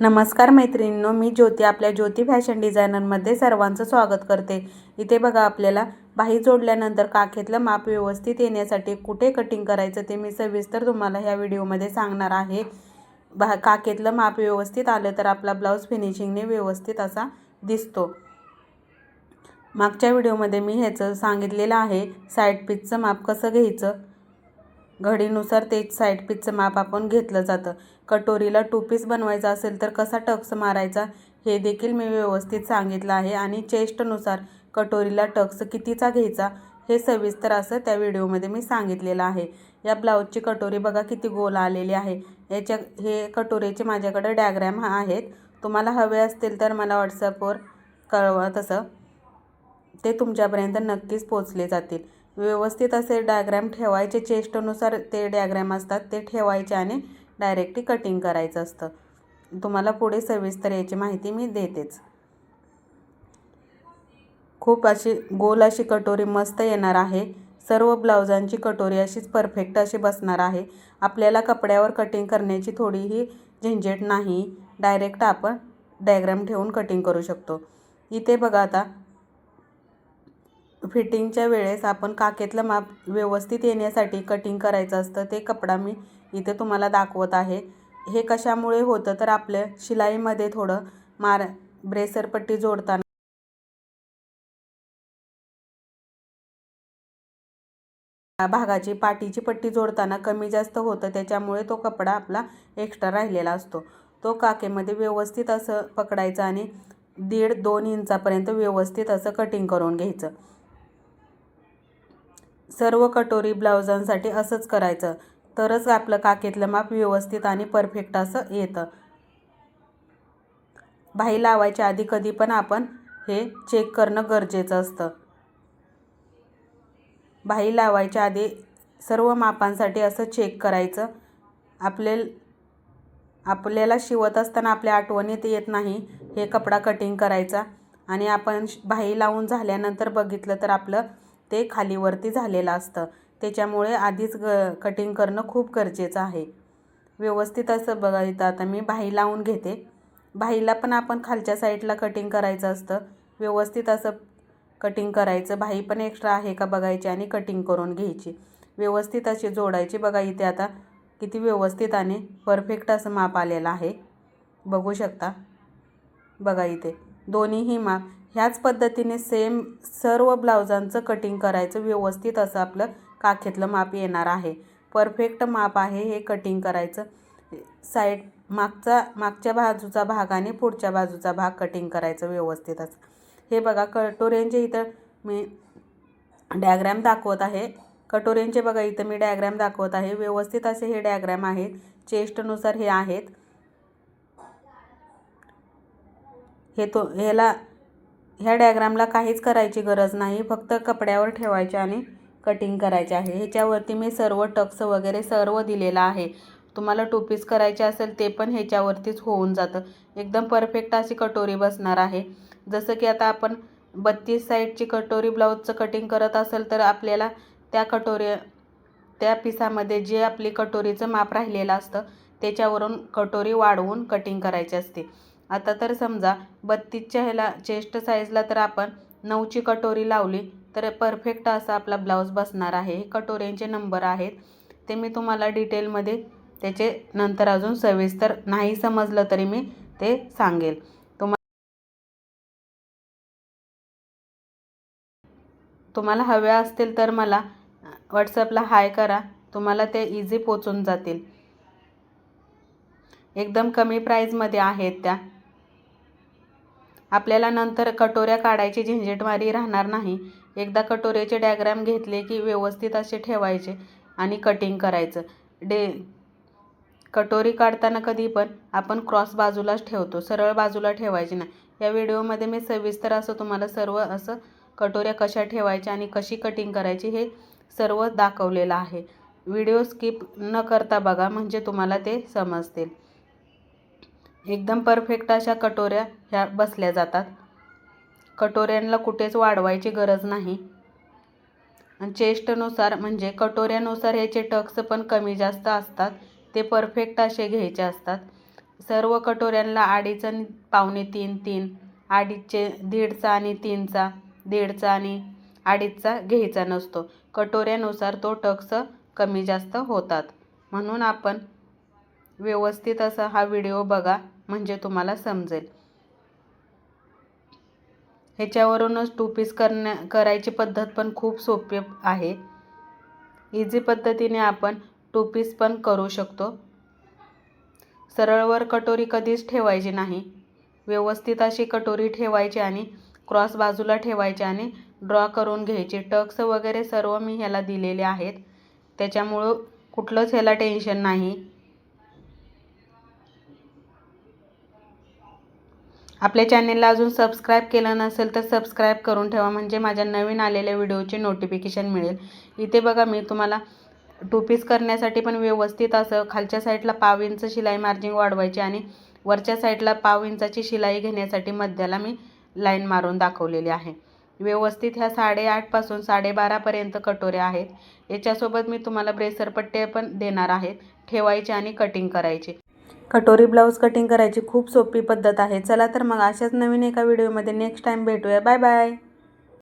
नमस्कार मैत्रिणींनो मी ज्योती आपल्या ज्योती फॅशन डिझायनरमध्ये सर्वांचं स्वागत करते. इथे बघा आपल्याला बाही जोडल्यानंतर काखेतलं माप व्यवस्थित येण्यासाठी कुठे कटिंग करायचं ते मी सविस्तर तुम्हाला ह्या व्हिडिओमध्ये सांगणार आहे. बा काखेतलं माप व्यवस्थित आलं तर आपला ब्लाऊज फिनिशिंगने व्यवस्थित असा दिसतो. मागच्या व्हिडिओमध्ये मी ह्याचं सांगितलेलं आहे साईड पीचचं माप कसं घ्यायचं? घडीनुसार तेच साईड पीचचं माप आपण घेतलं जातं. कटोरीला टू पीस बनवायचा असेल तर कसा टक्स मारायचा हे देखील मी व्यवस्थित सांगितलं आहे. आणि चेस्टनुसार कटोरीला टक्स कितीचा घ्यायचा हे सविस्तर असं त्या व्हिडिओमध्ये मी सांगितलेलं आहे. या ब्लाऊजची कटोरी बघा किती गोल आलेली आहे. याच्या हे कटोरीचे माझ्याकडे डायग्रॅम आहेत. तुम्हाला हवे असतील तर मला व्हॉट्सअपवर कळवा तसं. ते तुमच्यापर्यंत नक्कीच पोचले जातील. व्यवस्थित असे डायग्रॅम ठेवायचे. चेस्टनुसार ते डायग्रॅम असतात ते ठेवायचे आणि डायरेक्टली कटिंग करायचं असतं. तुम्हाला पुढे सविस्तर याची माहिती मी देतेच. खूप अशी गोल अशी कटोरी मस्त येणार आहे. सर्व ब्लाउजांची कटोरी अशीच परफेक्ट अशी बसणार आहे. आपल्याला कपड्यावर कटिंग करण्याची थोडीही झंझट नाही. डायरेक्ट आपण डायग्राम ठेवून कटिंग करू शकतो. इथे बघा आता फिटिंगच्या वेळेस आपण काखेतलं माप व्यवस्थित येण्यासाठी कटिंग करायचं असतं. ते कपडा मी इथे तुम्हाला दाखवत आहे. हे कशामुळे होतं? तर आपल्या शिलाईमध्ये थोडं मार ब्रेसर पट्टी जोडताना. भागाची पाठीची पट्टी जोडताना कमी जास्त होतं. त्याच्यामुळे तो कपडा आपला एक्स्ट्रा राहिलेला असतो. तो काकेमध्ये व्यवस्थित असं पकडायचं आणि दीड दोन इंचापर्यंत व्यवस्थित असं कटिंग करून घ्यायचं. सर्व कटोरी ब्लाउजांसाठी असंच करायचं. तरच आपलं काकेतलं माप व्यवस्थित आणि परफेक्ट असं येतं. भाई लावायच्या आधी कधी पण आपण हे चेक करणं गरजेचं असतं. भाई लावायच्या आधी सर्व मापांसाठी असं चेक करायचं. आपले आपल्याला शिवत असताना आपल्या आठवणीत येत नाही हे कपडा कटिंग करायचा. आणि आपण बाही लावून झाल्यानंतर बघितलं तर आपलं ते खालीवरती झालेलं असतं. त्याच्यामुळे आधीच ग कटिंग करणं खूप गरजेचं आहे. व्यवस्थित असं बघा इथं आता मी बाही लावून घेते. बाहीला पण आपण खालच्या साईडला कटिंग करायचं असतं. व्यवस्थित असं कटिंग करायचं. बाही पण एक्स्ट्रा आहे का बघायची आणि कटिंग करून घ्यायची. व्यवस्थित अशी जोडायची. बघा इथे आता किती व्यवस्थित आणि परफेक्ट असं माप आलेलं आहे. बघू शकता? बघा इथे. दोन्हीही माप. ह्याच पद्धतीने सेम सर्व ब्लाउजांचं कटिंग करायचं व्यवस्थित असं आपलं काखेतलं माप येणार आहे. परफेक्ट माप आहे हे कटिंग करायचं. साईड मागचा मागच्या बाजूचा भाग आणि पुढच्या बाजूचा भाग कटिंग करायचं व्यवस्थित असं. हे बघा कटोऱ्यांचे इथं मी डायग्रॅम दाखवत आहे. कटोऱ्यांचे बघा इथं मी डायग्रॅम दाखवत आहे. व्यवस्थित असे हे डायग्रॅम आहेत. चेस्टनुसार हे आहेत. हे तो ह्याला ह्या डायग्रामला काहीच करायची गरज नाही फक्त कपड्यावर ठेवायचे आणि कटिंग करायचे आहे. ह्याच्यावरती मी सर्व टक्स वगैरे सर्व दिलेलं आहे. तुम्हाला टू पीस करायचे असेल ते पण ह्याच्यावरतीच होऊन जातं. एकदम परफेक्ट अशी कटोरी बसणार आहे. जसं की आता आपण बत्तीस साईडची कटोरी ब्लाऊजचं कटिंग करत असेल तर आपल्याला त्या कटोरी त्या पिसामध्ये जे आपली कटोरीचं माप राहिलेलं असतं त्याच्यावरून कटोरी वाढवून कटिंग करायची असते. आता तर समजा बत्तीसच्या ह्याला चेस्ट साईजला तर आपण नऊची कटोरी लावली तर परफेक्ट असा आपला ब्लाऊज बसणार आहे. हे कटोऱ्यांचे नंबर आहेत. ते मी तुम्हाला डिटेलमध्ये त्याचे नंतर अजून सविस्तर नाही समजलं तरी मी ते सांगेल. तुम्हा तुम्हाला हव्या असतील तर मला व्हॉट्सअपला हाय करा. तुम्हाला ते इझी पोचून जातील. एकदम कमी प्राईजमध्ये आहेत त्या. आपल्याला नंतर कटोऱ्या काढायची झंझटमारी राहणार नाही. एकदा कटोऱ्याचे डायग्राम घेतले की व्यवस्थित असे ठेवायचे आणि कटिंग करायचं. डे कटोरी काढताना कधी पण आपण क्रॉस बाजूलाच ठेवतो. सरळ बाजूला ठेवायची नाही. या व्हिडिओमध्ये मी सविस्तर असं तुम्हाला सर्व असं कटोऱ्या कशा ठेवायच्या आणि कशी कटिंग करायची हे सर्व दाखवलेलं आहे. व्हिडिओ स्किप न करता बघा म्हणजे तुम्हाला ते समजतील. एकदम परफेक्ट अशा कटोऱ्या ह्या बसल्या जातात. कटोऱ्यांना कुठेच वाढवायची गरज नाही. आणि चेस्टनुसार म्हणजे कटोऱ्यानुसार ह्याचे टक्स पण कमी जास्त असतात. ते परफेक्ट असे घ्यायचे असतात. सर्व कटोऱ्यांना अडीच आणि पावणे तीन तीन अडीचचे दीडचा आणि तीनचा दीडचा आणि अडीचचा घ्यायचा नसतो. कटोऱ्यानुसार तो टक्स कमी जास्त होतात. म्हणून आपण व्यवस्थित असा हा व्हिडिओ बघा. म्हणजे तुम्हाला समजेल. ह्याच्यावरूनच टू पीस करण्या करायची पद्धत पण खूप सोपी आहे. इझी पद्धतीने आपण टू पीस पण करू शकतो. सरळवर कटोरी कधीच ठेवायची नाही. व्यवस्थित अशी कटोरी ठेवायची आणि क्रॉस बाजूला ठेवायची आणि ड्रॉ करून घ्यायची. टक्स वगैरे सर्व मी ह्याला दिलेले आहेत. त्याच्यामुळं कुठलंच ह्याला टेन्शन नाही. आपल्या चॅनेलला अजून सबस्क्राईब केलं नसेल तर सबस्क्राईब करून ठेवा. म्हणजे माझ्या नवीन आलेल्या व्हिडिओचे नोटिफिकेशन मिळेल. इथे बघा मी तुम्हाला टू पीस करण्यासाठी पण व्यवस्थित असं खालच्या साईडला पाव इंच शिलाई मार्जिन वाढवायची आणि वरच्या साईडला पाव इंचाची शिलाई घेण्यासाठी मध्याला मी लाईन मारून दाखवलेली आहे. व्यवस्थित ह्या साडेआठपासून साडेबारापर्यंत कटोऱ्या आहेत. याच्यासोबत मी तुम्हाला ब्रेसर पट्टे पण देणार आहेत ठेवायचे आणि कटिंग करायचे. कटोरी ब्लाऊज कटिंग करायची खूप सोपी पद्धत आहे. चला तर मग अशाच नवीन एका व्हिडिओमध्ये नेक्स्ट टाईम भेटूया. Bye bye